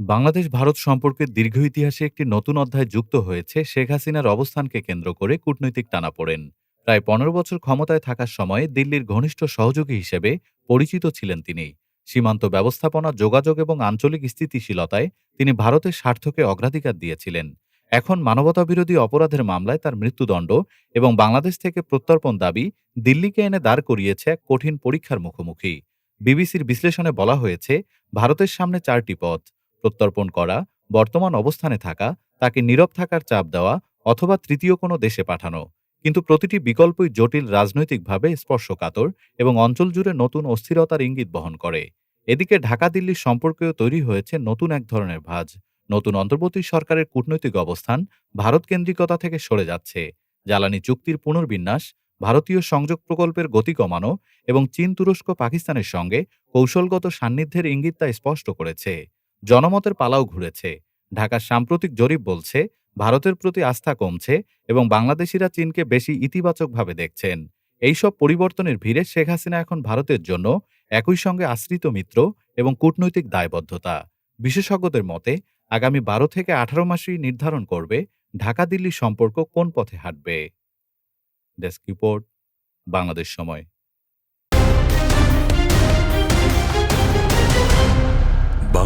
বাংলাদেশ ভারত সম্পর্কের দীর্ঘ ইতিহাসে একটি নতুন অধ্যায় যুক্ত হয়েছে, শেখ হাসিনার অবস্থানকে কেন্দ্র করে কূটনৈতিক টানাপোড়েন প্রায় পনেরো বছর ক্ষমতায় থাকার সময়ে দিল্লির ঘনিষ্ঠ সহযোগী হিসেবে পরিচিত ছিলেন তিনি। সীমান্ত ব্যবস্থাপনা, যোগাযোগ এবং আঞ্চলিক স্থিতিশীলতায় তিনি ভারতের স্বার্থকে অগ্রাধিকার দিয়েছিলেন। এখন মানবতাবিরোধী অপরাধের মামলায় তার মৃত্যুদণ্ড এবং বাংলাদেশ থেকে প্রত্যর্পণ দাবি দিল্লিকে এনে দাঁড় করিয়েছে এক কঠিন পরীক্ষার মুখোমুখি। বিবিসির বিশ্লেষণে বলা হয়েছে, ভারতের সামনে চারটি পথ। প্রত্যর্পণ করা, বর্তমান অবস্থানে থাকা, তাকে নীরব থাকার চাপ দেওয়া অথবা তৃতীয় কোনো দেশে পাঠানো। কিন্তু প্রতিটি বিকল্পই জটিল রাজনৈতিকভাবে স্পর্শকাতর এবং অঞ্চল জুড়ে নতুন অস্থিরতার ইঙ্গিত বহন করে। এদিকে ঢাকা দিল্লির সম্পর্কেও তৈরি হয়েছে নতুন এক ধরনের ভাঁজ। নতুন অন্তর্বর্তী সরকারের কূটনৈতিক অবস্থান ভারত কেন্দ্রিকতা থেকে সরে যাচ্ছে। জ্বালানি চুক্তির পুনর্বিন্যাস, ভারতীয় সংযোগ প্রকল্পের গতি কমানো এবং চীন, তুরস্ক, পাকিস্তানের সঙ্গে কৌশলগত সান্নিধ্যের ইঙ্গিত তা স্পষ্ট করেছে। জনমতের পালাও ঘুরেছে। ঢাকার সাম্প্রতিক জরিপ বলছে, ভারতের প্রতি আস্থা কমছে এবং বাংলাদেশিরা চীনকে বেশি ইতিবাচকভাবে দেখছেন। এইসব পরিবর্তনের ভিড়ে শেখ হাসিনা এখন ভারতের জন্য একই সঙ্গে আশ্রিত মিত্র এবং কূটনৈতিক দায়বদ্ধতা। বিশেষজ্ঞদের মতে, আগামী বারো থেকে আঠারো মাসই নির্ধারণ করবে ঢাকা দিল্লি সম্পর্ক কোন পথে হাঁটবে। ডেস্ক রিপোর্ট, বাংলাদেশ সময়।